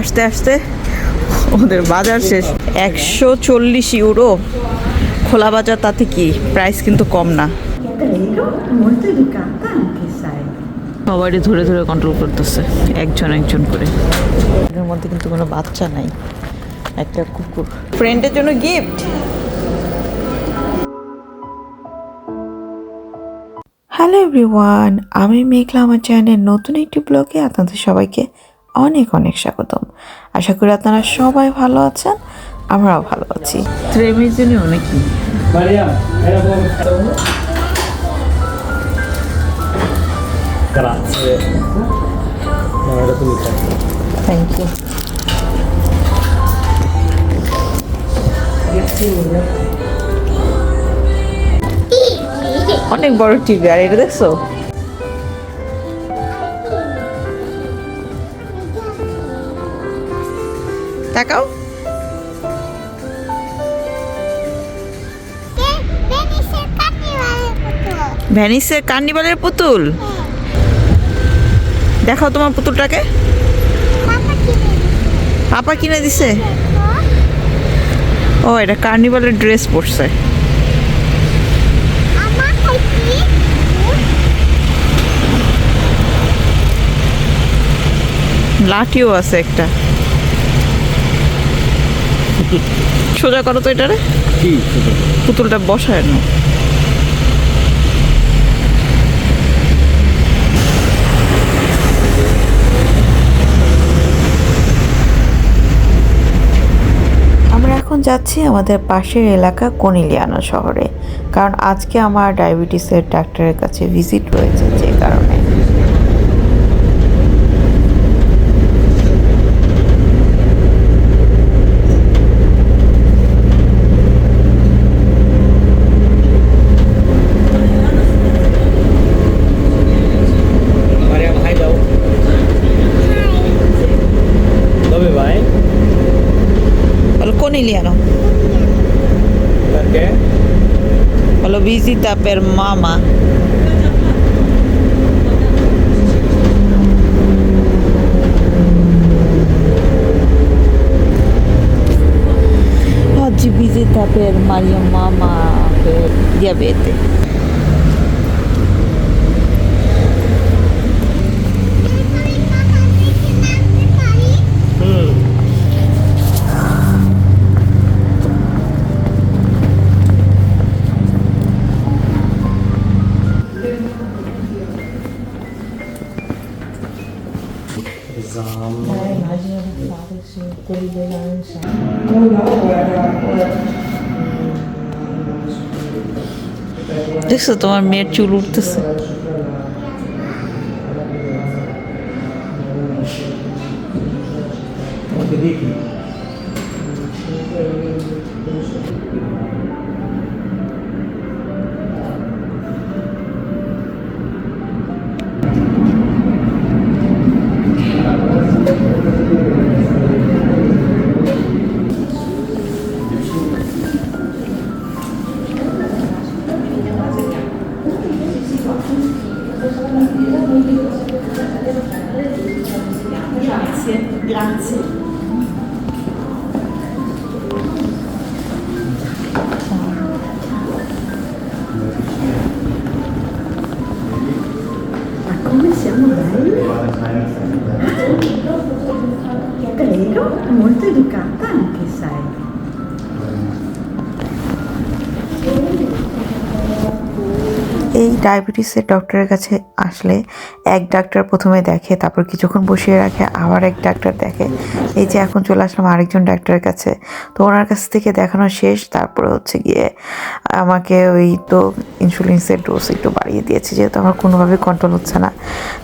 আস্তে আস্তে ওদের বাজার শেষ। একশো চল্লিশ ইউরো। খোলা বাজার তাতে কি? প্রাইস কিন্তু কম না. সবাই ধরে ধরে কন্ট্রোল করতেছে একজন একজন করে। এর মধ্যে কিন্তু কোনো বাচ্চা নাই একটা কুকুর। ফ্রেন্ডের জন্য গিফট হ্যালো এভরিওয়ান আমি মেঘলা আমার চ্যানেলের নতুন একটি ব্লগে আপনাদের সবাইকে অনেক অনেক স্বাগতম। আশা করি আপনারা সবাই ভালো আছেন আমরাও ভালো আছি। প্রেমের জন্য অনেক থ্যাংক ইউ অনেক বড় টিভি আর এটা দেখছ? তাকাও। ভ্যানিসের কার্নিভালের পুতুল। দেখাও তোমার পুতুলটাকে। পাপা কিনে দিছে। ও, এটা কার্নিভালের ড্রেস পরছে। লাঠিও আছে একটা। সোজা করো তো এটারে? পুতুলটা বসায় না আমরা এখন যাচ্ছি আমাদের পাশের এলাকা কনিলিয়ানা শহরে কারণ আজকে আমার ডায়াবেটিসের ডাক্তারের কাছে ভিজিট রয়েছে যে কারণে। Visita per mamma Oggi visita per Maria mamma per diabete. দেখছ তোমার মেয়ের চুল উঠতেছে। Che ডায়াবেটিসের ডক্টরের কাছে আসলে এক ডাক্তার প্রথমে দেখে, তারপর কিছুক্ষণ বসিয়ে রাখে, আবার এক ডাক্তার দেখে। এই যে এখন চলে আসলাম আরেকজন ডাক্তারের কাছে। তো ওনার কাছ থেকে দেখানো শেষ, তারপরে হচ্ছে গিয়ে আমাকে ওই তো ইনসুলিনসের ডোজ একটু বাড়িয়ে দিয়েছে, যেহেতু আমার কোনোভাবে কন্ট্রোল হচ্ছে না।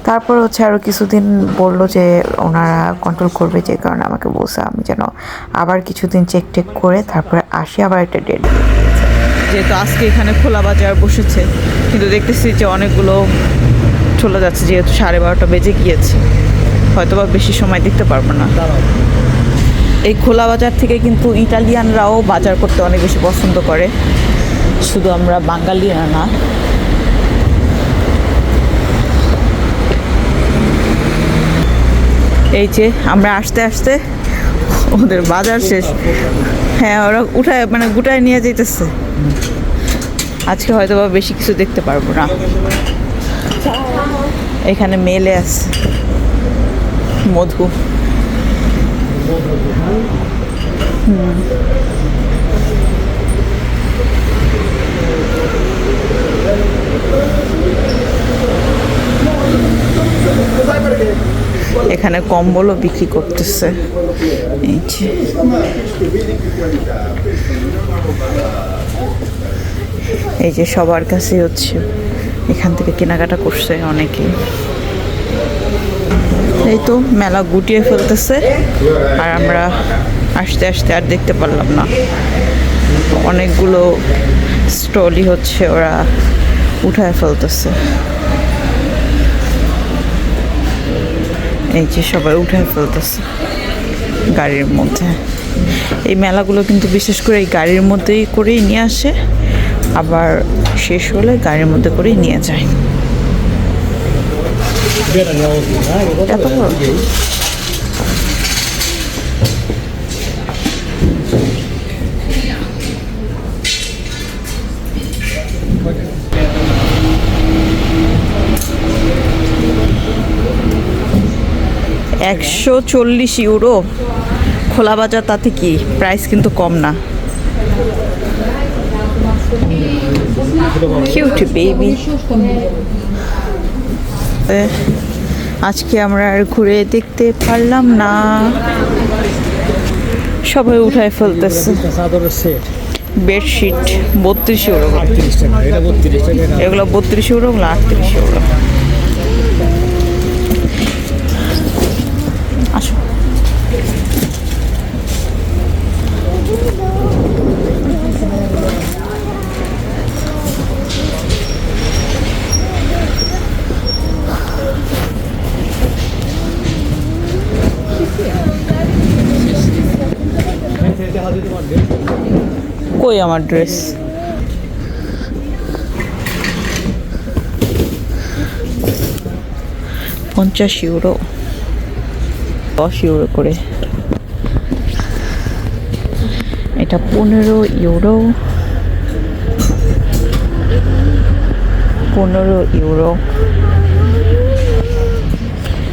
তারপর হচ্ছে আরও কিছুদিন বলল যে ওনারা কন্ট্রোল করবে, যে কারণে আমাকে বলছে আমি যেন আবার কিছুদিন চেক টেক করে তারপরে আসি, আবার একটা ডেট যেহেতু আজকে এখানে খোলা বাজার বসেছে, কিন্তু দেখতেছি যে অনেকগুলো চলে যাচ্ছে, যেহেতু সাড়ে বারোটা বেজে গিয়েছে। হয়তো বা বেশি সময় দেখতে পারব না। এই খোলা বাজার থেকে কিন্তু ইটালিয়ানরাও বাজার করতে অনেক বেশি পছন্দ করে। শুধু আমরা বাঙালিরা না। এই যে আমরা আসতে আসতে ওদের বাজার শেষ। হ্যাঁ ওরা উঠায় মানে গুটায় নিয়ে যেতেছে আজকে হয়তো বা বেশি কিছু দেখতে পারব না। এখানে মেলে আছে। মধু। হুম। এখানে কম্বলও বিক্রি করতেছে। এই যে। এই যে সবার কাছে হচ্ছে, এখান থেকে কেনাকাটা করছে অনেকে। এই তো মেলা গুটিয়ে ফেলতেছে, আর আমরা আসতে আসতে আর দেখতে পারলাম না। অনেকগুলো স্টলই হচ্ছে ওরা উঠায় ফেলতেছে। এই যে সবাই উঠে ফেলতেছে গাড়ির মধ্যে। এই মেলাগুলো কিন্তু বিশেষ করে এই গাড়ির মধ্যেই করেই নিয়ে আসে, আবার শেষ হলে গাড়ির মধ্যে করেই নিয়ে যায়। এত একশো চল্লিশ ইউরো। খোলা বাজার তাতে কি? প্রাইস কিন্তু কম না। কিউট বেবি আজকে আমরা আর ঘুরে দেখতে পারলাম না। সবাই উঠায় ফেলতেছে। বেডশিট বত্রিশ ইউরো। এগুলো বত্রিশ ইউরো ওগুলো আটত্রিশ ইউরো। আসো এটা হাতে তোমার ডেট কই আমার ড্রেস পঞ্চাশ ইউরো দশ ইউরো করে। এটা পনেরো ইউরো। পনেরো ইউরো।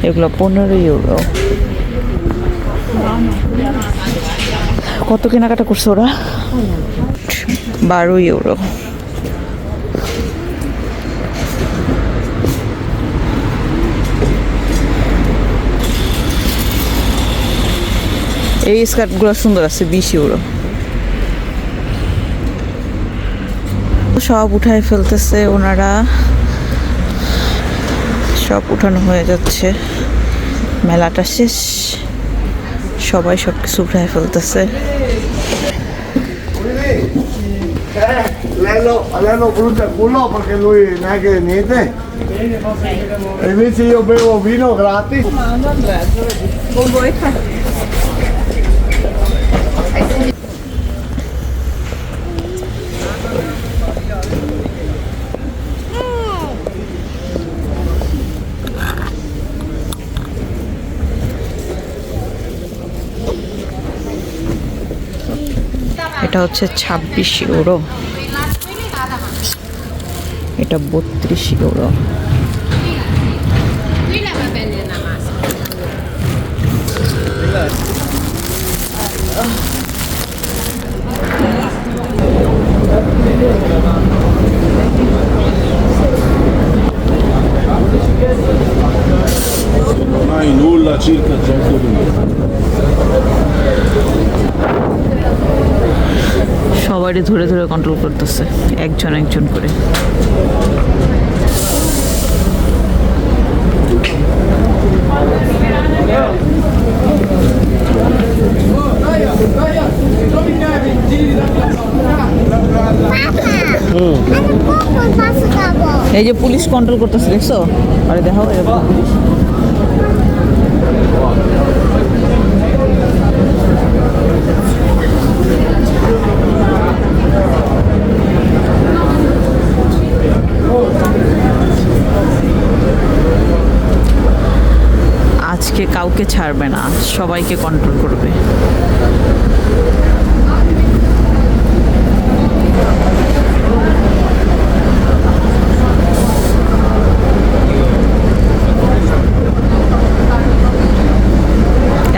এগুলো পনেরো ইউরো। কত কেনাকাটা করছে ওরা? বারো ইউরো। এই স্কার্টগুলো সুন্দর আছে বিশ ইউরো সব উঠায় ফেলতেছে ওনারা সব উঠানো হয়ে যাচ্ছে মেলাটা শেষ সবাই সব কিছু উঠায় ফেলতেছে এটা হচ্ছে ছাব্বিশ ইউরো এটা বত্রিশ ইউরো nulla circa 100 minuti. সবারই ধরে ধরে কন্ট্রোল করতেছে একজন একজন করে। এই যে পুলিশ কন্ট্রোল করতেছে দেখছ? আরে দেখো এরকম পুলিশ আজকে কাউকে ছাড়বে না, সবাইকে কন্ট্রোল করবে।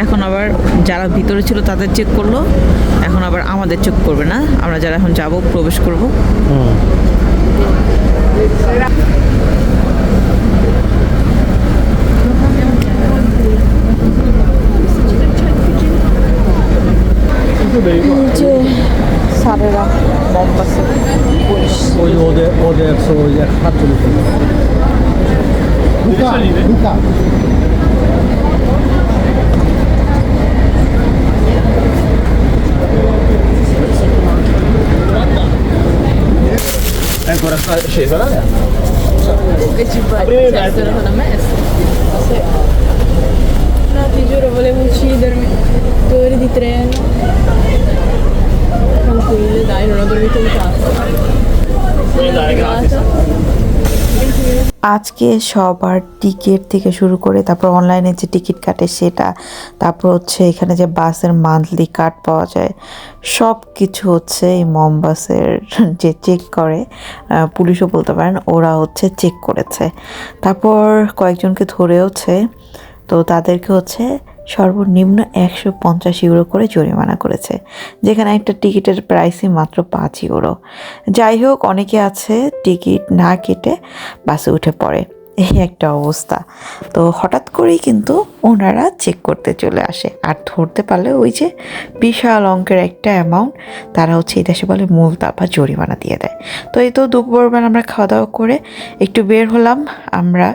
এখন আবার যারা ভিতরে ছিল তাদের চেক করল, এখন আবার আমাদের চেক করবে না। আমরা যারা এখন যাব, প্রবেশ করব। Fai? Cioè, sono me? Sì. No, ti giuro, volevo uccidermi. Due ore di treno. Tranquille, dai, non ho dormito un cazzo. Dai, grazie. আজকে সবার টিকিট থেকে শুরু করে তারপর অনলাইনে যে টিকিট কাটে সেটা, তারপর হচ্ছে এখানে যে বাসের মান্থলি কার্ড পাওয়া যায় সব কিছু হচ্ছে এই মমবাসের যে চেক করে পুলিশও বলতে পারেন, ওরা হচ্ছে চেক করেছে। তারপর কয়েকজনকে ধরেওছে, তো তাদেরকে হচ্ছে সর্বনিম্ন একশো পঞ্চাশ ইউরো করে জরিমানা করেছে, যেখানে একটা টিকিটের প্রাইসই মাত্র পাঁচ ইউরো। যাই হোক, অনেকে আছে টিকিট না কেটে বাসে উঠে পড়ে। এই একটা অবস্থা। তো হঠাৎ করেই কিন্তু ওনারা চেক করতে চলে আসে। আর ধরতে পারলে ওই যে বিশাল অঙ্কের একটা অ্যামাউন্ট তারা হচ্ছে এই দেশে বলে মূলতা বা জরিমানা দিয়ে দেয়। তো এই তো দুপুরবেলা আমরা খাওয়া দাওয়া করে একটু বের হলাম। আমরা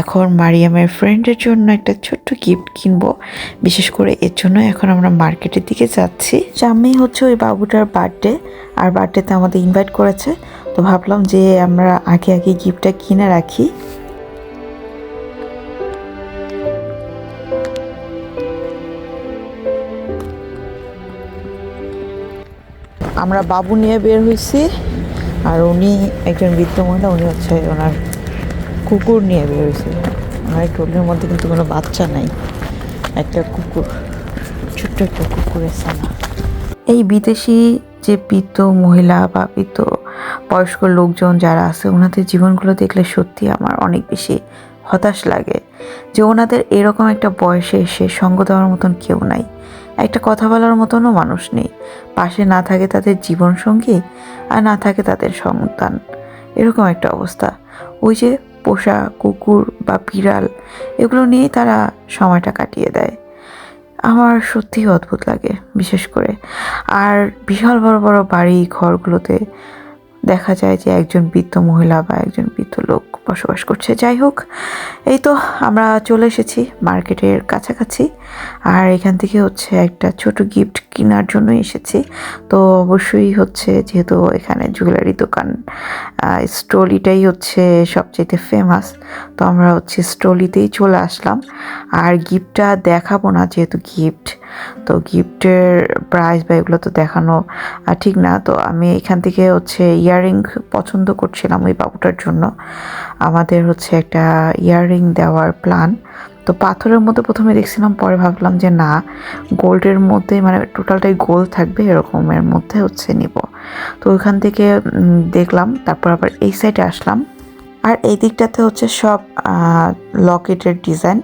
এখন মারিয়ামের ফ্রেন্ডের জন্য একটা ছোট্ট গিফট কিনবো। বিশেষ করে এর জন্য এখন আমরা মার্কেটের দিকে যাচ্ছি। সামনেই হচ্ছে ওই বাবুটার বার্থডে আর বার্থডেতে আমাদের ইনভাইট করেছে। তো ভাবলাম যে আমরা আগে আগে গিফটটা কিনে রাখি। আমরা বাবু নিয়ে বের হয়েছি আর উনি একজন বৃদ্ধ মহিলা, উনি হচ্ছে ওনার কুকুর নিয়ে বের হয়েছে। আমার ট্রলির মধ্যে কিন্তু কোনো বাচ্চা নাই, একটা কুকুর, ছোট্ট একটা কুকুরের সানা এই বিদেশি যে বৃদ্ধ মহিলা বা বৃদ্ধ বয়স্ক লোকজন যারা আছে, ওনাদের জীবনগুলো দেখলে সত্যি আমার অনেক বেশি হতাশ লাগে যে ওনাদের এরকম একটা বয়সে এসে সঙ্গ দেওয়ার মতন কেউ নাই। একটা কথা বলার মতনও মানুষ নেই। পাশে না থাকে তাদের জীবনসঙ্গী আর না থাকে তাদের সন্তান। এরকম একটা অবস্থা। ওই যে পোষা, কুকুর বা বিড়াল, এগুলো নিয়েই তারা সময়টা কাটিয়ে দেয়। আমার সত্যিই অদ্ভুত লাগে, বিশেষ করে। আর বিশাল বড় বড় বাড়ি, ঘরগুলোতে দেখা যায় যে একজন বৃদ্ধ মহিলা বা একজন বৃদ্ধ লোক বসবাস করছে। যাই হোক, এই তো আমরা চলে এসেছি মার্কেটের কাছাকাছি, আর এখান থেকে হচ্ছে একটা ছোট গিফট কেনার জন্য এসেছি। তো অবশ্যই হচ্ছে যেহেতু এখানে জুয়েলারি দোকান স্টোলিটাই হচ্ছে সবচেয়ে ফেমাস তো আমরা হচ্ছে স্টোলিতেই চলে আসলাম। আর গিফটটা দেখাবো না, যেহেতু গিফট তো গিফটের প্রাইস বা এগুলো তো দেখানো ঠিক না, তো আমি এখান থেকে হচ্ছে ইয়াররিং পছন্দ করছিলাম ওই বাবুটার জন্য। আমাদের হচ্ছে একটা ইয়াররিং দেওয়ার প্ল্যান তো পাথরের মধ্যে প্রথমে দেখছিলাম, পরে ভাবলাম যে না, গোল্ডের মধ্যে মানে টোটালটাই গোল্ড থাকবে, এরকমের মধ্যে হচ্ছে নিব। তো ওইখান থেকে দেখলাম, তারপর আবার এই সাইডে আসলাম। আর এই দিকটাতে হচ্ছে সব লকেটের ডিজাইন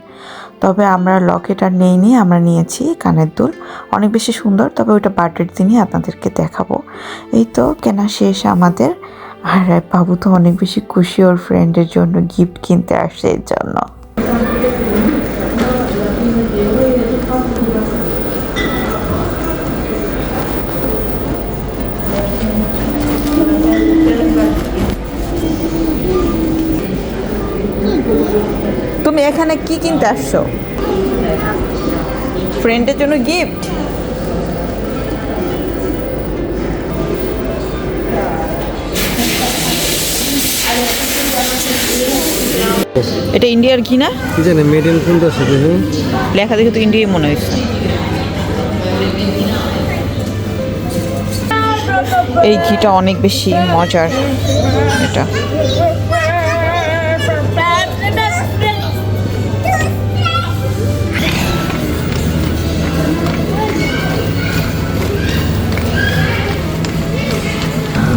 তবে আমরা লকেট আর নেইনি, আমরা নিয়েছি কানের দুল। অনেক বেশি সুন্দর, তবে ওইটা বার্থডের দিনই আপনাদেরকে দেখাবো। এই তো কেনা শেষ আমাদের। আর বাবু তো অনেক বেশি খুশি ওর ফ্রেন্ডের জন্য গিফট কিনতে আসে এর জন্য। তুমি এখানে কি কিনতে আসছো? ফ্রেন্ডের জন্য গিফট এটা ইন্ডিয়ার কি না কি জানে মেড ইন কোনটা সাথে লেখা দেখে তো ইন্ডিয়াই মনে হয়েছে। এই ঘিটা অনেক বেশি মজার এটা।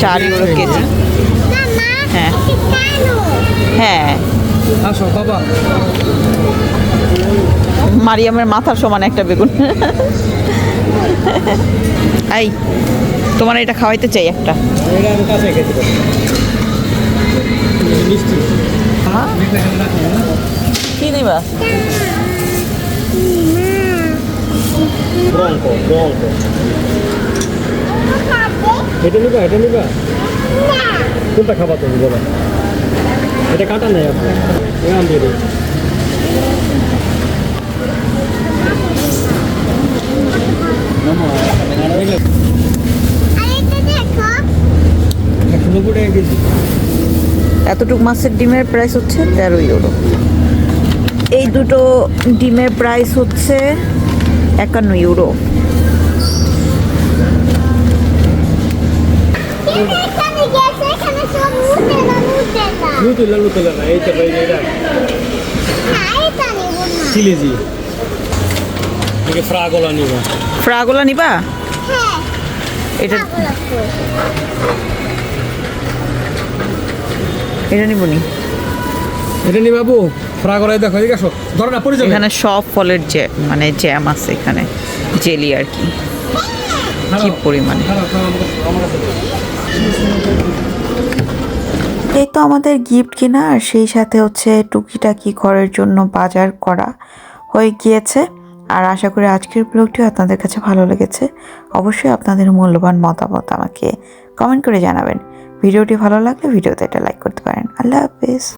চার ইউরো কেজি। হ্যাঁ। হ্যাঁ। মারিয়ামের মাথার সমান একটা বেগুন। এই তোমার এটা খাওয়াইতে চাই একটা। মিষ্টি। কি দিবা? ব্রঙ্ক ব্রঙ্ক। এটা নিবা এটা নিবা। কোনটা খাবা তুমি বলো? এটা কাটা নেই আপনার দিয়ে এতটুকু মাছের ডিমের প্রাইস হচ্ছে তেরো ইউরো এই দুটো ডিমের প্রাইস হচ্ছে একান্ন ইউরো না এইটা ভাই এটা নিব চিলেজি ফ্রাগলা নিবা ফ্রাগুলা নিবা হ্যাঁ এটা এটা নিবনি এটা নি বাবু ফ্রাগলাই দেখো এদিকে আসো ধরো না পড়ে যাবে এখানে সব ফলের জ্যাম মানে জ্যাম আছে এখানে জেলি আর কি কি পরিমাণে এই তো আমাদের গিফট কিনা, আর সেই সাথে হচ্ছে টুকিটাকি করার জন্য বাজার করা হয়ে গিয়েছে। আর আশা করি আজকের ব্লগটিও আপনাদের কাছে ভালো লেগেছে। অবশ্যই আপনাদের মূল্যবান মতামত আমাকে কমেন্ট করে জানাবেন। ভিডিওটি ভালো লাগলে ভিডিওতে এটা লাইক করতে পারেন। আল্লাহ হাফিজ।